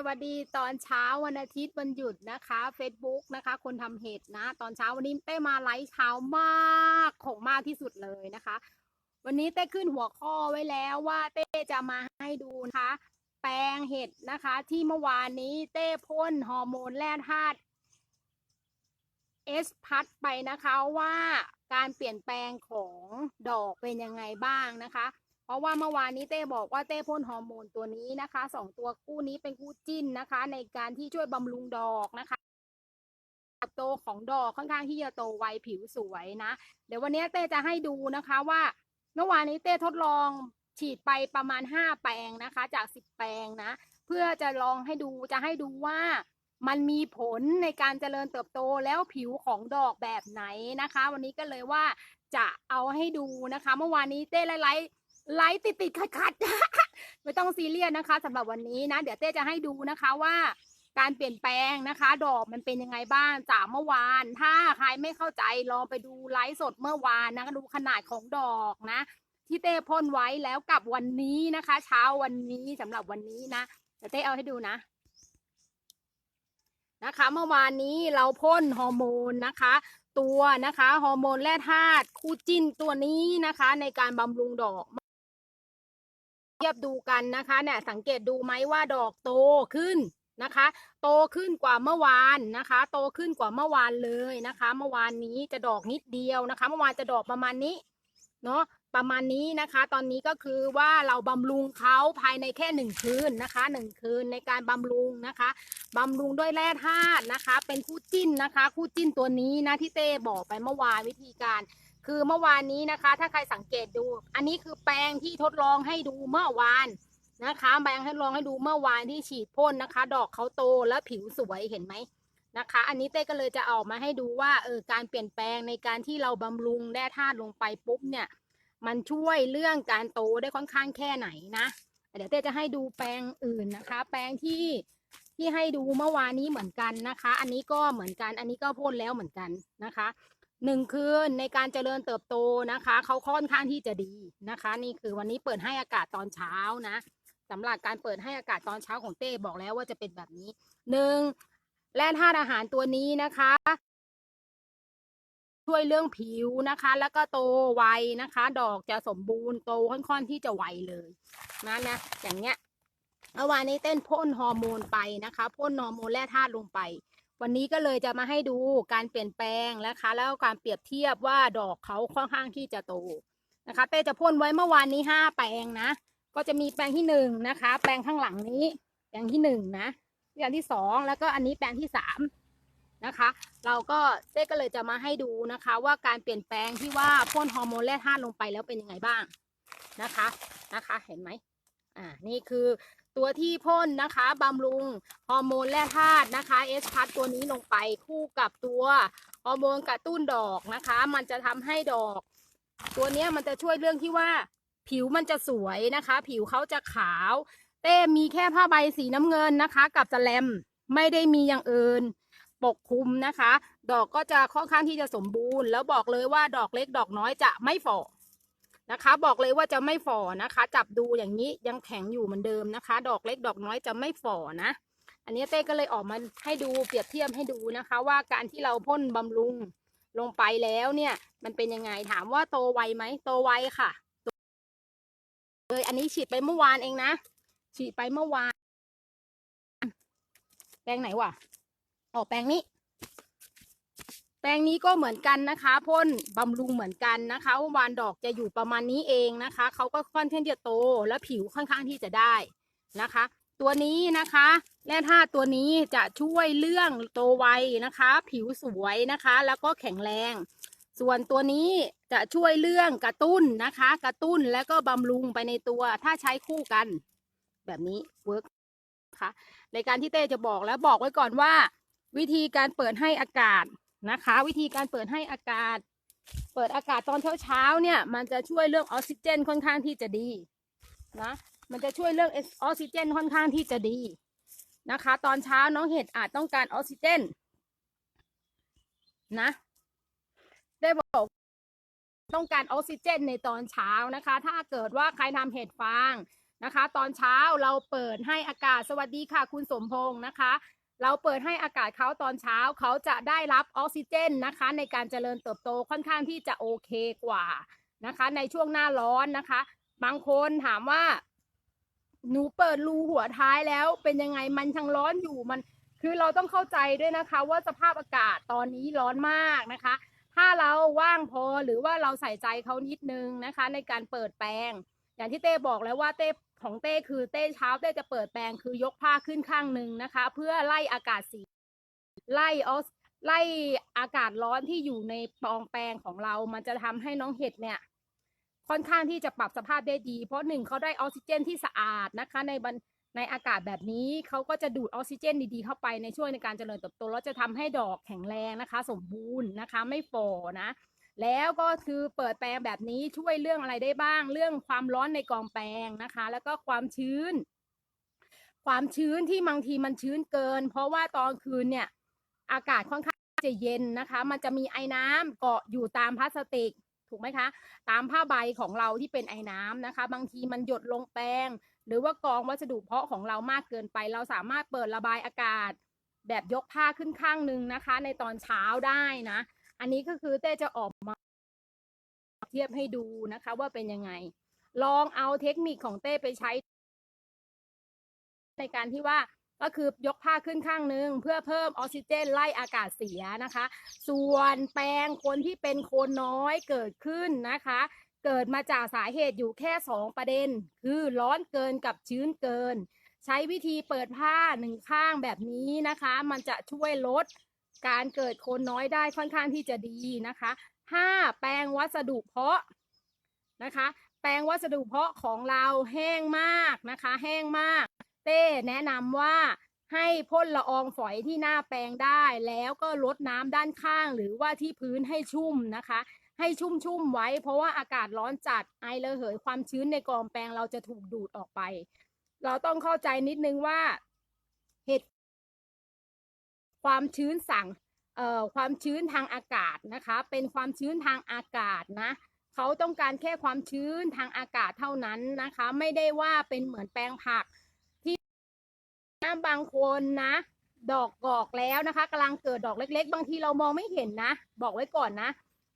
สวัสดีตอนเช้าวันอาทิตย์วันหยุดนะคะ Facebook นะคะ คนทำเห็ดนะ ตอนเช้าวันนี้เต้มาไลฟ์เช้ามากของมากที่สุดเลยนะคะ วันนี้เต้ขึ้นหัวข้อไว้แล้วว่าเต้จะมาให้ดูนะคะ แปลงเห็ดนะคะ ที่เมื่อวานนี้เต้พ่นฮอร์โมนแร่ธาตุเอสพัดไปนะคะว่าการเปลี่ยนแปลงของดอกเป็นยังไงบ้างนะคะ เพราะว่าเมื่อวานนี้เต้บอกว่าเต้พ่นฮอร์โมนตัวนี้นะคะสองตัวคู่นี้เป็นคู่จิ้นนะคะ ในการที่ช่วยบำรุงดอกนะคะเติบโตของดอกค่อนข้างที่จะโตไวผิวสวยนะ เดี๋ยววันนี้เต้จะให้ดูนะคะว่าเมื่อวานนี้เต้ทดลองฉีดไปประมาณห้าแปลงนะคะ จากสิบแปลงนะ เพื่อจะลองให้ดูจะให้ดูว่ามันมีผลในการเจริญเติบโตแล้วผิวของดอกแบบไหนนะคะ วันนี้ก็เลยว่าจะเอาให้ดูนะคะ เมื่อวานนี้เต้ไลฟ์ ไลฟ์ติดติดขัดขัดๆไม่ต้องซีเรียสนะคะสำหรับวันนี้นะ เดี๋ยวเต้จะให้ดูนะคะว่า การเปลี่ยนแปลงนะคะ ดอกมันเป็นยังไงบ้างจากเมื่อวาน ถ้าใครไม่เข้าใจลองไปดูไลฟ์สดเมื่อวานนะดูขนาดของดอกนะ ที่เต้พ่นไว้แล้วกับวันนี้นะคะ เช้าวันนี้สำหรับวันนี้นะเดี๋ยวเต้เอาให้ดูนะนะคะ เมื่อวานนี้เราพ่นฮอร์โมนนะคะ ตัวนะคะฮอร์โมนแร่ธาตุคู่จิ้นตัวนี้นะคะ ในการบำรุงดอก เทียบดูกันนะคะเนี่ยสังเกตดูไหมว่าดอกโตขึ้นนะคะ โตขึ้นกว่าเมื่อวานนะคะ โตขึ้นกว่าเมื่อวานเลยนะคะ เมื่อวานนี้จะดอกนิดเดียวนะคะ เมื่อวานจะดอกประมาณนี้เนาะประมาณนี้นะคะ ตอนนี้ก็คือว่าเราบำรุงเขาภายในแค่หนึ่งคืนนะคะหนึ่งคืนในการบำรุงนะคะบำรุงด้วยแร่ธาตุนะคะ เป็นคู่จิ้นนะคะ คู่จิ้นตัวนี้นะที่เต้บอกไปเมื่อวานวิธีการ คือเมื่อวานนี้นะคะ ถ้าใครสังเกตดู อันนี้คือแปลงที่ทดลองให้ดูเมื่อวานนะคะแปลงให้ลองให้ดูเมื่อวานที่ฉีดพ่นนะคะ ดอกเขาโตและผิวสวยเห็นไหมนะคะ อันนี้เต้ก็เลยจะเออกมาให้ดูว่าเออการเปลี่ยนแปลงในการที่เราบำรุงแร่ธาตุลงไปปุ๊บเนี่ย มันช่วยเรื่องการโตได้ค่อนข้างแค่ไหนนะเดี๋ยวเต้จะให้ดูแปลงอื่นนะคะ แปลงที่ที่ให้ดูเมื่อวานนี้เหมือนกันนะคะ อันนี้ก็เหมือนกัน อันนี้ก็พ่นแล้วเหมือนกันนะคะ หนึ่งคืนในการเจริญเติบโตนะคะเขาค่อนข้างที่จะดีนะคะ นี่คือวันนี้เปิดให้อากาศตอนเช้านะสำหรับการเปิดให้อากาศตอนเช้าของเต้บอกแล้วว่าจะเป็นแบบนี้หนึ่งแร่ธาตุอาหารตัวนี้นะคะ ช่วยเรื่องผิวนะคะ แล้วก็โตไวนะคะ ดอกจะสมบูรณ์โตค่อนข้างที่จะไวเลยนะนะอย่างเงี้ยเมื่อวานนี้เต้นพ่นฮอร์โมนไปนะคะพ่นฮอร์โมนแร่ธาตุลงไป วันนี้ก็เลยจะมาให้ดูการเปลี่ยนแปลงนะคะ แล้วการเปรียบเทียบว่าดอกเขาค่อนข้างที่จะโตนะคะเต้จะพ่นไว้เมื่อวานนี้ห้าแปลงนะ ก็จะมีแปลงที่หนึ่งนะคะ แปลงข้างหลังนี้ แปลงที่หนึ่งนะแปลงที่สองแล้วก็อันนี้แปลงที่สามนะคะ เราก็เต้ก็เลยจะมาให้ดูนะคะ ว่าการเปลี่ยนแปลงที่ว่าพ่นฮอร์โมนแร่ธาตุลงไปแล้วเป็นยังไงบ้างนะคะนะคะ เห็นไหมอ่านี่คือ ตัวที่พ่นนะคะบำรุงฮอร์โมนแร่ธาตุนะคะเอสพัทตัวนี้ลงไปคู่กับตัวฮอร์โมนกระตุ้นดอกนะคะ มันจะทำให้ดอก ตัวเนี้ยมันจะช่วยเรื่องที่ว่า ผิวมันจะสวยนะคะ ผิวเขาจะขาว เต้มีแค่ผ้าใบสีน้ำเงินนะคะ กับสแลมไม่ได้มีอย่างอื่นปกคลุมนะคะ ดอกก็จะค่อนข้างที่จะสมบูรณ์ แล้วบอกเลยว่าดอกเล็กดอกน้อยจะไม่ฝ่อ นะคะ บอกเลยว่าจะไม่ฝ่อนะคะ จับดูอย่างนี้ยังแข็งอยู่เหมือนเดิมนะคะ ดอกเล็กดอกน้อยจะไม่ฝ่อนะ อันนี้เต้ก็เลยออกมาให้ดูเปรียบเทียบให้ดูนะคะ ว่าการที่เราพ่นบำรุงลงไปแล้วเนี่ย มันเป็นยังไงถามว่าโตไวไหมโตไวค่ะเลยอันนี้ฉีดไปเมื่อวานเองนะฉีดไปเมื่อวาน แปลงไหนวะออกแปลงนี้ แปลงนี้ก็เหมือนกันนะคะพ่นบำรุงเหมือนกันนะคะวานดอกจะอยู่ประมาณนี้เองนะคะเขาก็ค่อนข้างที่จะโตและผิวค่อนข้างที่จะได้นะคะ ตัวนี้นะคะแร่ธาตุตัวนี้จะช่วยเรื่องโตไวนะคะ ผิวสวยนะคะ แล้วก็แข็งแรง ส่วนตัวนี้จะช่วยเรื่องกระตุ้นนะคะ กระตุ้นแล้วก็บำรุงไปในตัวถ้าใช้คู่กัน แบบนี้เวิร์กนะคะในการที่เต้จะบอกแล้วบอกไว้ก่อนว่า วิธีการเปิดให้อากาศ นะคะ วิธีการเปิดให้อากาศ เปิดอากาศตอนเช้าเช้าๆเนี่ย มันจะช่วยเรื่องออกซิเจนค่อนข้างที่จะดีนะมันจะช่วยเรื่องออกซิเจนค่อนข้างที่จะดีนะคะ ตอนเช้าน้องเห็ดอาจต้องการออกซิเจนนะได้บอกต้องการออกซิเจนในตอนเช้านะคะ ถ้าเกิดว่าใครทำเห็ดฟางนะคะ ตอนเช้าเราเปิดให้อากาศสวัสดีค่ะ คุณสมพงศ์นะคะ เราเปิดให้อากาศเขาตอนเช้าเขาจะได้รับออกซิเจนนะคะ ในการเจริญเติบโตค่อนข้างที่จะโอเคกว่านะคะ ในช่วงหน้าร้อนนะคะ บางคนถามว่า หนูเปิดรูหัวท้ายแล้วเป็นยังไงมันยังร้อนอยู่มัน คือเราต้องเข้าใจด้วยนะคะ ว่าสภาพอากาศตอนนี้ร้อนมากนะคะ ถ้าเราว่างพอหรือว่าเราใส่ใจเขานิดนึงนะคะ ในการเปิดแปลงอย่างที่เต้บอกแล้วว่าเต้ ของเต้คือเต้เช้าเต้จะเปิดแปลงคือยกผ้าขึ้นข้างหนึ่งนะคะ เพื่อไล่อากาศสีไล่ออสไล่อากาศร้อนที่อยู่ในปองแปลงของเรา มันจะทำให้น้องเห็ดเนี่ย ค่อนข้างที่จะปรับสภาพได้ดี เพราะหนึ่งเขาได้ออกซิเจนที่สะอาดนะคะ ในบันในอากาศแบบนี้เขาก็จะดูดออกซิเจนดีๆ เข้าไปในช่วยในการเจริญเติบโตแล้วจะทำให้ดอกแข็งแรงนะคะ สมบูรณ์นะคะ ไม่ฝ่อนะ แล้วก็คือเปิดแปลงแบบนี้ช่วยเรื่องอะไรได้บ้าง เรื่องความร้อนในกองแปลงนะคะ แล้วก็ความชื้น ความชื้นที่บางทีมันชื้นเกิน เพราะว่าตอนคืนเนี่ย อากาศค่อนข้างจะเย็นนะคะ มันจะมีไอ้น้ำเกาะอยู่ตามพลาสติกถูกไหมคะ ตามผ้าใบของเราที่เป็นไอ้น้ำนะคะ บางทีมันหยดลงแปลง หรือว่ากองวัสดุเพาะของเรามากเกินไป เราสามารถเปิดระบายอากาศ แบบยกผ้าขึ้นข้างหนึ่งนะคะ ในตอนเช้าได้นะ อันนี้ก็คือเต้จะออกมาเทียบให้ดูนะคะว่าเป็นยังไง ลองเอาเทคนิคของเต้ไปใช้ ในการที่ว่าก็คือยกผ้าขึ้นข้างหนึ่งเพื่อเพิ่มออกซิเจนไล่อากาศเสียนะคะ ส่วนแปลงคนที่เป็นโคนน้อยเกิดขึ้นนะคะ เกิดมาจากสาเหตุอยู่แค่สองประเด็น คือร้อนเกินกับชื้นเกิน ใช้วิธีเปิดผ้าหนึ่งข้างแบบนี้นะคะ มันจะช่วยลด การเกิดโคนน้อยได้ค่อนข้างที่จะดีนะคะห้าแปลงวัสดุเพาะนะคะ แปลงวัสดุเพาะของเราแห้งมากนะคะ แห้งมาก เต้แนะนำว่าให้พ่นละอองฝอยที่หน้าแปลงได้ แล้วก็ลดน้ำด้านข้างหรือว่าที่พื้นให้ชุ่มนะคะ ให้ชุ่มๆไว้ เพราะว่าอากาศร้อนจัดไอระเหยความชื้นในกองแปลงเราจะถูกดูดออกไป เราต้องเข้าใจนิดนึงว่า ความชื้นสั่งเอ่อความชื้นทางอากาศนะคะ เป็นความชื้นทางอากาศนะเขาต้องการแค่ความชื้นทางอากาศเท่านั้นนะคะ ไม่ได้ว่าเป็นเหมือนแปลงผักนะบางคนนะ ดอกกอกแล้วนะคะกำลังเกิดดอกเล็ก ๆ บางทีเรามองไม่เห็นนะ บอกไว้ก่อนนะ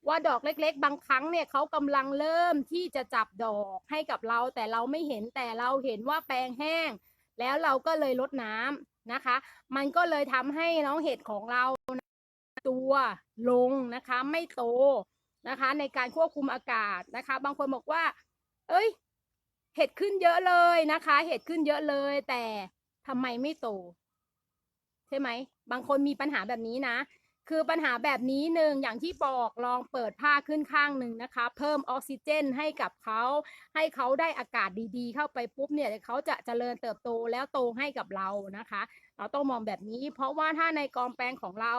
ว่าดอกเล็ก ๆ บางครั้งเนี่ยเขากำลังเริ่มที่จะจับดอกให้กับเรา แต่เราไม่เห็นแต่เราเห็นว่าแปลงแห้ง แล้วเราก็เลยลดน้ำ นะคะ มันก็เลยทำให้น้องเห็ดของเราตัวลงนะคะ ไม่โตนะคะ ในการควบคุมอากาศนะคะ บางคนบอกว่า เอ้ย เห็ดขึ้นเยอะเลยนะคะ เห็ดขึ้นเยอะเลย แต่ทำไมไม่โต ใช่ไหม บางคนมีปัญหาแบบนี้นะ คือปัญหาแบบนี้หนึ่งอย่างที่บอกลองเปิดผ้าขึ้นข้างหนึ่งนะคะ เพิ่มออกซิเจนให้กับเขาให้เขาได้อากาศดีๆ เข้าไปปุ๊บเนี่ยเขาจะเจริญเติบโตแล้วโตให้กับเรานะคะ เราต้องมองแบบนี้ เพราะว่าถ้าในกองแปลงของเรา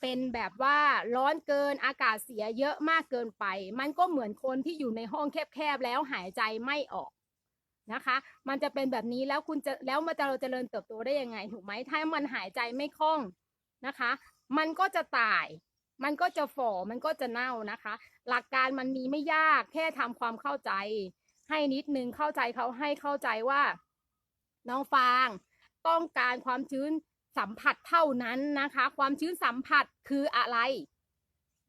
เป็นแบบว่าร้อนเกินอากาศเสียเยอะมากเกินไป มันก็เหมือนคนที่อยู่ในห้องแคบๆแล้วหายใจไม่ออกนะคะ มันจะเป็นแบบนี้แล้วคุณจะแล้วมันจะเราเจริญเติบโตได้ยังไงถูกไหมถ้ามันหายใจไม่คล่อง นะคะ มันก็จะตาย มันก็จะฝ่อ มันก็จะเน่านะคะ หลักการมันมีไม่ยากแค่ทำความเข้าใจ ให้นิดนึงเข้าใจเขาให้เข้าใจว่า น้องฟางต้องการความชื้นสัมผัสเท่านั้นนะคะ ความชื้นสัมผัสคืออะไร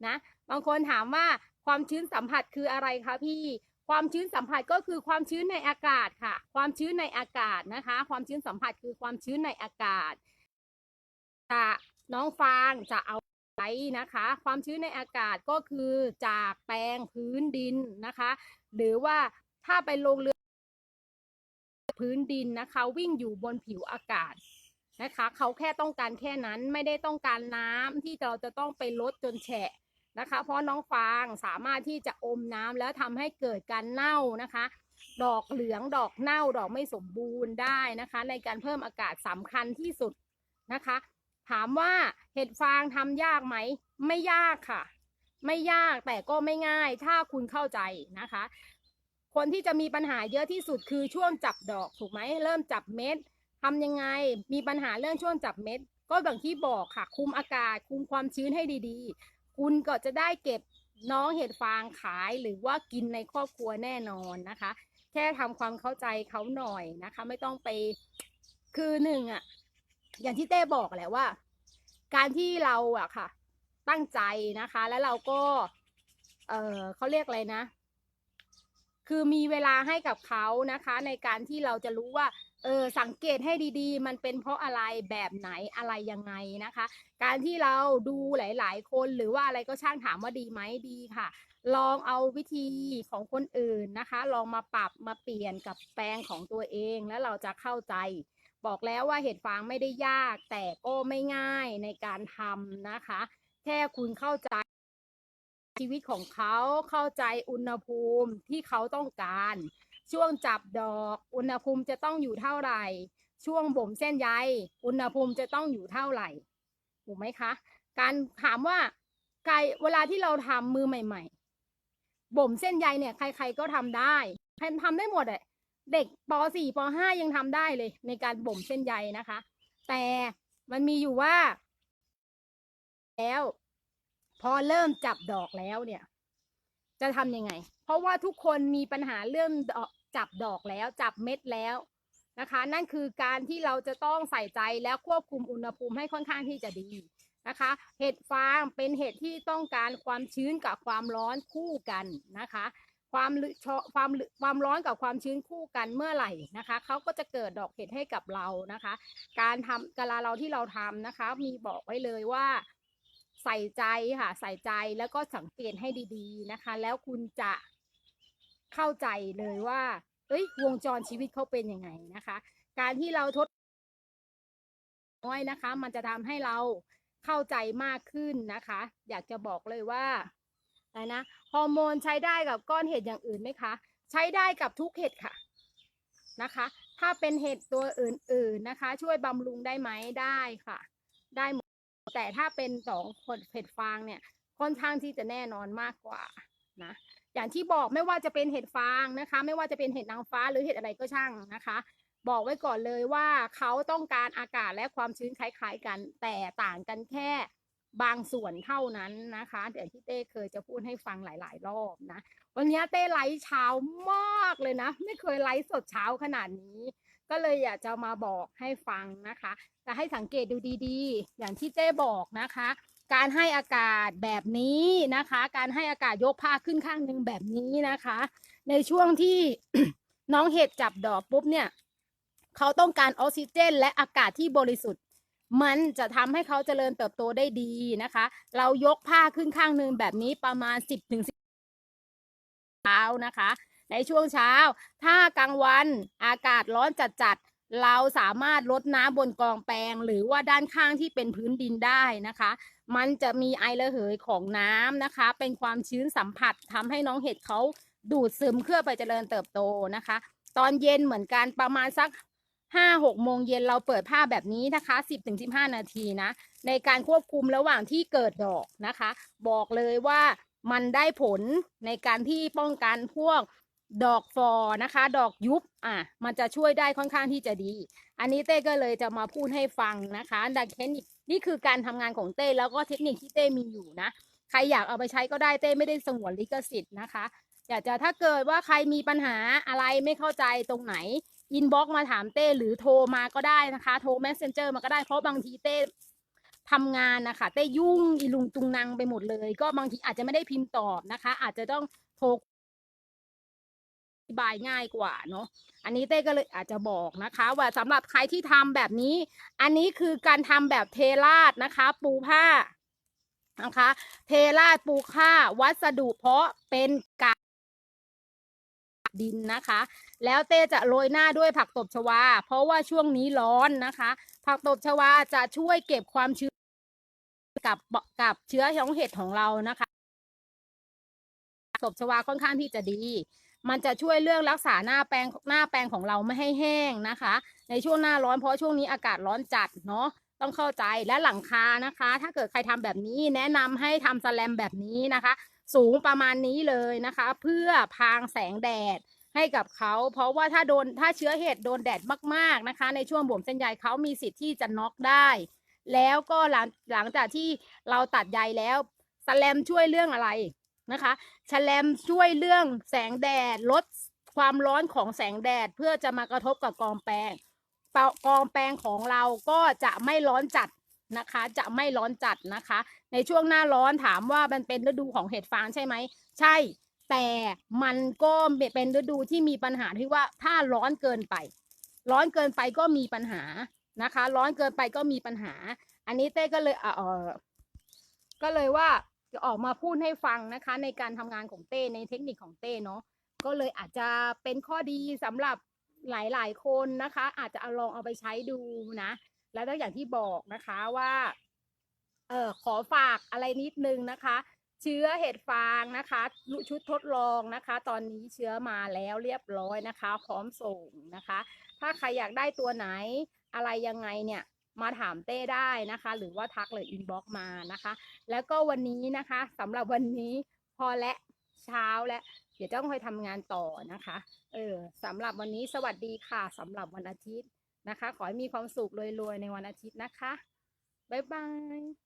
นะบางคนถามว่าความชื้นสัมผัสคืออะไรคะพี่ ความชื้นสัมผัสก็คือความชื้นในอากาศค่ะ ความชื้นในอากาศนะคะ ความชื้นสัมผัสคือความชื้นในอากาศจะ น้องฟางจะเอาไว้นะคะ ความชื้นในอากาศก็คือจากแปลงพื้นดินนะคะ หรือว่าถ้าไปลงเรือ พื้นดินนะคะ วิ่งอยู่บนผิวอากาศนะคะ เขาแค่ต้องการแค่นั้นไม่ได้ต้องการน้ำที่เราจะต้องไปลดจนแฉะนะคะ เพราะน้องฟางสามารถที่จะอมน้ำแล้วทำให้เกิดการเน่านะคะ ดอกเหลืองดอกเน่าดอกไม่สมบูรณ์ได้นะคะ ในการเพิ่มอากาศสำคัญที่สุดนะคะ ถามว่าเห็ดฟางทำยากไหม ไม่ยากค่ะ ไม่ยากแต่ก็ไม่ง่าย ถ้าคุณเข้าใจนะคะ คนที่จะมีปัญหาเยอะที่สุดคือช่วงจับดอกถูกไหมเริ่มจับเม็ดทำยังไง มีปัญหาเรื่องช่วงจับเม็ด ก็อย่างที่บอกค่ะ คุมอากาศ คุมความชื้นให้ดีๆ คุณก็จะได้เก็บน้องเห็ดฟางขายหรือว่ากินในครอบครัวแน่นอนนะคะ แค่ทำความเข้าใจเขาหน่อยนะคะ ไม่ต้องไปคือหนึ่งอะ อย่างที่เต้บอกแหละว่า การที่เราอะค่ะ ตั้งใจนะคะ แล้วเราก็ เออเขาเรียกอะไรนะ คือมีเวลาให้กับเขานะคะ ในการที่เราจะรู้ว่าเออสังเกตให้ดีๆ มันเป็นเพราะอะไรแบบไหนอะไรยังไงนะคะ การที่เราดูหลายๆ คนหรือว่าอะไรก็ช่างถามว่าดีไหมดีค่ะ ลองเอาวิธีของคนอื่นนะคะ ลองมาปรับมาเปลี่ยนกับแปลงของตัวเองแล้วเราจะเข้าใจ บอกแล้วว่าเห็ดฟางไม่ได้ยาก แต่ก็ไม่ง่ายในการทำนะคะ แค่คุณเข้าใจชีวิตของเขาเข้าใจอุณหภูมิที่เขาต้องการ ช่วงจับดอกอุณหภูมิจะต้องอยู่เท่าไหร่ ช่วงบ่มเส้นใยอุณหภูมิจะต้องอยู่เท่าไหร่ถูกไหมคะ การถามว่าไกเวลาที่เราทำมือใหม่ ๆ บ่มเส้นใยเนี่ยใคร ๆก็ทำได้ทำได้หมดอะ เด็กป .4 ป .5 ยังทำได้เลยในการบ่มเส้นใยนะคะ แต่มันมีอยู่ว่า แล้ว พอเริ่มจับดอกแล้วเนี่ย จะทำยังไง เพราะว่าทุกคนมีปัญหาเริ่มจับดอกแล้วจับเม็ดแล้วนะคะ นั่นคือการที่เราจะต้องใส่ใจและควบคุมอุณหภูมิให้ค่อนข้างที่จะดีนะคะ เห็ดฟางเป็นเห็ดที่ต้องการความชื้นกับความร้อนคู่กันนะคะ ความลึชอความลึความร้อนกับความชื้นคู่กันเมื่อไหร่นะคะเขาก็จะเกิดดอกเห็ดให้กับเรานะคะ การทำกะลาเราที่เราทำนะคะ มีบอกไว้เลยว่าใส่ใจค่ะ ใส่ใจแล้วก็สังเกตให้ดีๆนะคะ แล้วคุณจะเข้าใจเลยว่า เอ้ยวงจรชีวิตเขาเป็นยังไงนะคะ การที่เราทดน้อยนะคะ มันจะทำให้เราเข้าใจมากขึ้นนะคะ อยากจะบอกเลยว่าอะไรนะ ฮอร์โมนใช้ได้กับก้อนเห็ดอย่างอื่นไหมคะ ใช้ได้กับทุกเห็ดค่ะนะคะ ถ้าเป็นเห็ดตัวอื่นๆนะคะ ช่วยบำรุงได้ไหมได้ค่ะ ได้หมดแต่ถ้าเป็นสองคนเห็ดฟางเนี่ยค่อนข้างที่จะแน่นอนมากกว่านะอย่างที่บอกไม่ว่าจะเป็นเห็ดฟางนะคะ ไม่ว่าจะเป็นเห็ดนางฟ้าหรือเห็ดอะไรก็ช่างนะคะ บอกไว้ก่อนเลยว่าเขาต้องการอากาศและความชื้นคล้าย ๆ กัน แต่ต่างกันแค่ บางส่วนเท่านั้นนะคะ เดี๋ยวที่เต้เคยจะพูดให้ฟังหลาย ๆ รอบนะ วันนี้เต้ไลฟ์เช้ามากเลยนะ ไม่เคยไลฟ์สดเช้าขนาดนี้ ก็เลยอยากจะมาบอกให้ฟังนะคะแต่ให้สังเกตดูดีๆ อย่างที่เต้บอกนะคะ การให้อากาศแบบนี้นะคะ การให้อากาศยกผ้าขึ้นข้างหนึ่งแบบนี้นะคะ ในช่วงที่น้องเห็ดจับดอกปุ๊บเนี่ยเขาต้องการออกซิเจน และอากาศที่บริสุทธิ์ มันจะทำให้เขาเจริญเติบโตได้ดีนะคะ เรายกผ้าขึ้นข้างหนึ่งแบบนี้ประมาณ 10ถึง10เช้านะคะ ในช่วงเช้า ถ้ากลางวันอากาศร้อนจัดๆเราสามารถลดน้ำบนกองแปลง หรือว่าด้านข้างที่เป็นพื้นดินได้นะคะ มันจะมีไอระเหยของน้ำนะคะ เป็นความชื้นสัมผัสทำให้น้องเห็ดเขาดูดซึมเคลื่อไปเจริญเติบโตนะคะ ตอนเย็นเหมือนกันประมาณสัก ห้าหกโมงเย็นเราเปิดผ้าแบบนี้นะคะสิบถึงสิบห้านาทีนะ ในการควบคุมระหว่างที่เกิดดอกนะคะ บอกเลยว่ามันได้ผลในการที่ป้องกันพวกดอกฟอนะคะ ดอกยุบอะมันจะช่วยได้ค่อนข้างที่จะดี อันนี้เต้ก็เลยจะมาพูดให้ฟังนะคะดังเทคนิคนี่คือการทำงานของเต้แล้วก็เทคนิคที่เต้มีอยู่นะ ใครอยากเอาไปใช้ก็ได้เต้ไม่ได้สงวนลิขสิทธิ์นะคะ อยากจะถ้าเกิดว่าใครมีปัญหาอะไรไม่เข้าใจตรงไหน อินบ็อกมาถามเต้หรือโทรมาก็ได้นะคะ โทร messenger มาก็ได้เพราะบางทีเต้ทำงานนะคะเต้ยุ่งอีลุงตุงนังไปหมดเลย ก็บางทีอาจจะไม่ได้พิมพ์ตอบนะคะ อาจจะต้องโทรอธิบายง่ายกว่าเนาะ อันนี้เต้ก็เลยอาจจะบอกนะคะ ว่าสำหรับใครที่ทำแบบนี้ อันนี้คือการทำแบบเทราดนะคะ ปูผ้านะคะ เทราดปูผ้าวัสดุเพาะเป็นกาก ดินนะคะ แล้วเต้จะโรยหน้าด้วยผักตบชวา เพราะว่าช่วงนี้ร้อนนะคะ ผักตบชวาจะช่วยเก็บความชื้นกับกับเชื้อของเห็ดของเรานะคะผักตบชวาค่อนข้างที่จะดี มันจะช่วยเรื่องรักษาหน้าแปลงหน้าแปลงของเราไม่ให้แห้งนะคะ ในช่วงหน้าร้อนเพราะช่วงนี้อากาศร้อนจัดเนาะต้องเข้าใจและหลังคานะคะ ถ้าเกิดใครทำแบบนี้แนะนำให้ทำสแลมแบบนี้นะคะ สูงประมาณนี้เลยนะคะ เพื่อพรางแสงแดดให้กับเขา เพราะว่าถ้าโดนถ้าเชื้อเห็ดโดนแดดมากๆนะคะ ในช่วงบ่มเส้นใยเขามีสิทธิ์ที่จะน็อกได้ แล้วก็หลังหลังจากที่เราตัดใยแล้วสแลมช่วยเรื่องอะไรนะคะสแลมช่วยเรื่องแสงแดดลดความร้อนของแสงแดดเพื่อจะมากระทบกับกองแปลงกองแปลงของเราก็จะไม่ร้อนจัด นะคะ จะไม่ร้อนจัดนะคะ ในช่วงหน้าร้อนถามว่ามันเป็นฤดูของเห็ดฟางใช่ไหม ใช่ แต่มันก็เป็นฤดูที่มีปัญหาที่ว่าถ้าร้อนเกินไป ร้อนเกินไปก็มีปัญหานะคะ ร้อนเกินไปก็มีปัญหา อันนี้เต้ก็เลยเออก็เลยว่าจะออกมาพูดให้ฟังนะคะ ในการทำงานของเต้ในเทคนิคของเต้เนาะก็เลยอาจจะเป็นข้อดีสำหรับหลายๆ คนนะคะ อาจจะเอาลองเอาไปใช้ดูนะ แล้วก็อย่างที่บอกนะคะว่าเออขอฝากอะไรนิดนึงนะคะ เชื้อเห็ดฟางนะคะชุดทดลองนะคะ ตอนนี้เชื้อมาแล้วเรียบร้อยนะคะ พร้อมส่งนะคะ ถ้าใครอยากได้ตัวไหนอะไรยังไงเนี่ยมาถามเต้ได้นะคะ หรือว่าทักเลยอินบ็อกมานะคะ แล้วก็วันนี้นะคะสำหรับวันนี้พอและเช้าและเดี๋ยวต้องไปทำงานต่อนะคะ เออสำหรับวันนี้สวัสดีค่ะสำหรับวันอาทิตย์ นะคะ ขอให้มีความสุขรวยๆในวันอาทิตย์นะคะ บ๊ายบาย